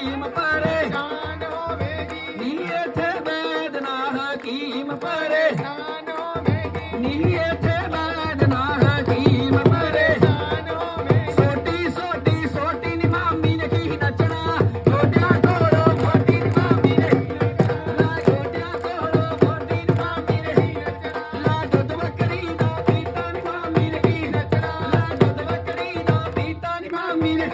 ਹਕੀਮ ਪਰੇਸ਼ਾਨ ਹੋਵੇਗੀ। ਨੀ ਇੱਥੇ ਬੈਦਨਾ ਹਕੀਮ ਪਰੇਸ਼ਾਨ ਹੋਵੇਗੀ। ਨੀ ਇੱਥੇ ਬੈਦਨਾ ਹਕੀਮ ਪਰੇਸ਼ਾਨ ਹੋਵੇਗੀ। ਸੋਟੀ ਸੋਟੀ ਸੋਟੀ ਨੀ ਮਾਮੀ ਨੇ ਕੀ ਨੱਚਣਾ। ਗੋਡਿਆਂ ਕੋਲੋਂ ਮੋਟੀ ਨੀ ਮਾਮੀ ਨੇ ਲਾ ਗੋਡਿਆਂ ਕੋਲੋਂ ਮੋਟੀ ਨੀ ਮਾਮੀ ਨੇ ਲਾ ਦੁੱਧ ਬੱਕਰੀ ਦਾ ਪੀਤਾ ਨੀ ਮਾਮੀ ਨੇ ਕੀ ਨੱਚਣਾ। ਲਾ ਦੁੱਧ ਬੱਕਰੀ ਦਾ ਪੀਤਾ ਨੀ ਮਾਮੀ ਨੇ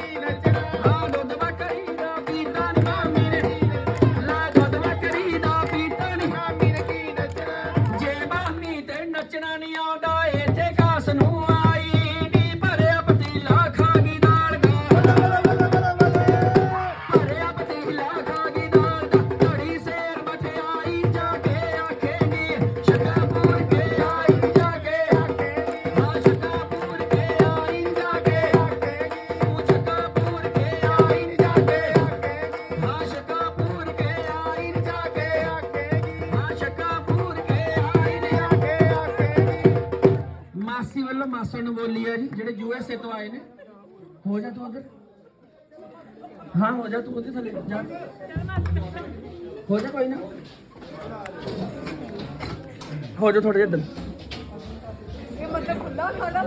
ਮਾਸੀ ਵੱਲੋਂ ਮਾਸੜ ਨੂੰ ਬੋਲੀ ਆ ਜੀ, ਜਿਹੜੇ ਯੂ ਤੋਂ ਆਏ ਨੇ। ਹੋ ਜਾ ਤੂੰ ਉਧਰ। ਹਾਂ, ਹੋ ਜਾ ਤੂੰ ਉਹਦੇ ਥੱਲੇ, ਜਾ। ਹੋ ਜਾ ਕੋਈ ਨਾ। ਹੋ ਜਾ ਥੋੜੇ ਜਿਹਾ ਇੱਧਰ। ਇਹ ਮਤਲਬ ਖੁੱਲਾ ਸਾਡਾ